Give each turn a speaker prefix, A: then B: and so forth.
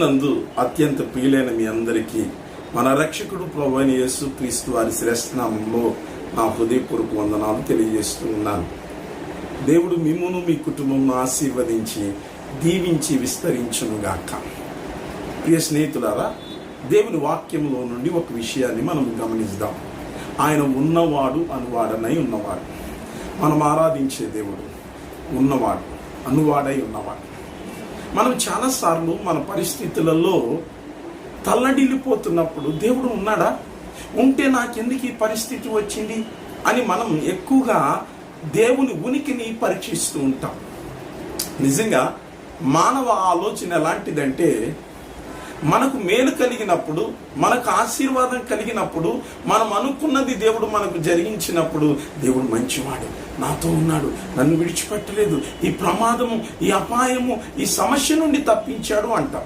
A: క్రీస్తునందు అత్యంత ప్రియులైన మీ అందరికీ మన రక్షకుడు ప్రభువైన యేసు క్రీస్తు వారి శ్రేష్ఠనామంలో నా హృదయపూర్వక వందనాలు తెలియజేస్తూ ఉన్నాను. దేవుడు మిమ్మును మీ కుటుంబం ఆశీర్వదించి దీవించి విస్తరించునుగాక. ప్రియ స్నేహితులారా దేవుని వాక్యంలో నుండి ఒక విషయాన్ని మనం గమనిద్దాం. ఆయన ఉన్నవాడు అనువాడనై ఉన్నవాడు. మనం ఆరాధించే దేవుడు ఉన్నవాడు అనువాడై ఉన్నవాడు. మనం చాలాసార్లు మన పరిస్థితులలో తల్లడిల్లిపోతున్నప్పుడు దేవుడు ఉన్నాడా? ఉంటే నాకెందుకు ఈ పరిస్థితి వచ్చింది? అని మనం ఎక్కువగా దేవుని ఉనికిని పరీక్షిస్తూ ఉంటాం. నిజంగా మానవ ఆలోచన ఎలాంటిదంటే మనకు మేలు కలిగినప్పుడు మనకు ఆశీర్వాదం కలిగినప్పుడు మనం అనుకున్నది దేవుడు మనకు జరిగించినప్పుడు దేవుడు మంచివాడు నాతో ఉన్నాడు నన్ను విడిచిపెట్టలేదు ఈ ప్రమాదము ఈ అపాయము ఈ సమస్య నుండి తప్పించాడు అంటాం.